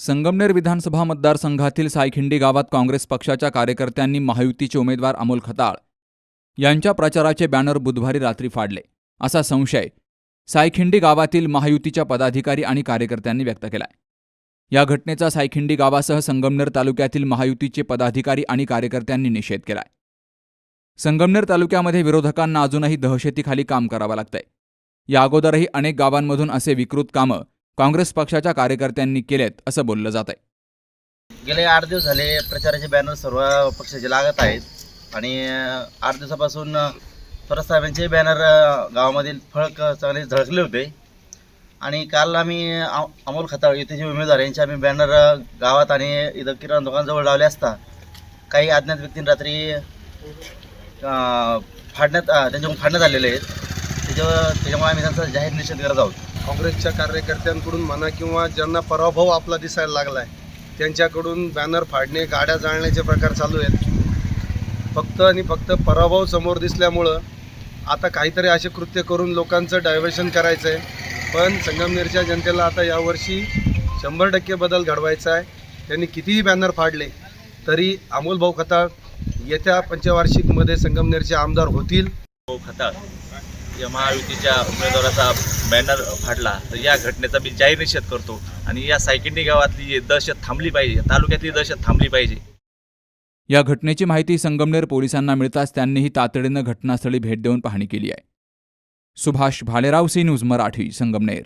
संगमनेर विधानसभा मतदारसंघातील सायखिंडी गावात काँग्रेस पक्षाच्या कार्यकर्त्यांनी महायुतीचे उमेदवार अमोल खताळ यांच्या प्रचाराचे बॅनर बुधवारी रात्री फाडले असा संशय सायखिंडी गावातील महायुतीच्या पदाधिकारी आणि कार्यकर्त्यांनी व्यक्त केलाय. या घटनेचा सायखिंडी गावासह संगमनेर तालुक्यातील महायुतीचे पदाधिकारी आणि कार्यकर्त्यांनी निषेध केलाय. संगमनेर तालुक्यामध्ये विरोधकांना अजूनही दहशतीखाली काम करावं लागतंय. या अगोदरही अनेक गावांमधून असे विकृत कामं काँग्रेस पक्षाच्या कार्यकर्त्यांनी केलेत असं बोललं जात आहे गेले आठ दिवस झाले प्रचाराचे बॅनर सर्व पक्षाचे लागत आहेत आणि आठ दिवसापासून अं, थोरात साहेबांचे बॅनर गावामधील फळक चांगले झळकले होते. आणि काल आम्ही अमोल खताळ युतीचे उमेदवार यांचे आम्ही बॅनर गावात आणि इथं किराणा दुकानजवळ लावले असता काही अज्ञात व्यक्तींनी रात्री फाडण्यात त्यांच्याकडून फाडण्यात आलेले आहेत. त्याच्यावर त्याच्यामुळे आम्ही त्यांचा जाहीर निषेध करत आहोत. काँग्रेसच्या कार्यकर्त्यांकडून म्हणा किंवा ज्यांना पराभव आपला दिसायला लागला आहे त्यांच्याकडून बॅनर फाडणे गाड्या जाळण्याचे प्रकार चालू आहेत. फक्त आणि फक्त पराभव समोर दिसल्यामुळं आता काहीतरी असे कृत्य करून लोकांचं डायव्हर्शन करायचं आहे पण संगमनेरच्या जनतेला आता यावर्षी शंभर टक्के बदल घडवायचा आहे. त्यांनी कितीही बॅनर फाडले तरी अमोल भाऊ खताळ येत्या पंचवार्षिकमध्ये संगमनेरचे आमदार होतील. भाऊ खताळ. या महायुतीच्या उमेदवाराचा बॅनर फाडला तर या घटनेचा मी जाहीर निषेध करतो. आणि या सायकिंडी गावातली दहशत थांबली पाहिजे तालुक्यातली दहशत थांबली पाहिजे. या घटनेची माहिती संगमनेर पोलिसांना मिळताच त्यांनीही तातडीनं घटनास्थळी भेट देऊन पाहणी केली आहे. Subhash Bhalerao C news Marathi Sangamner.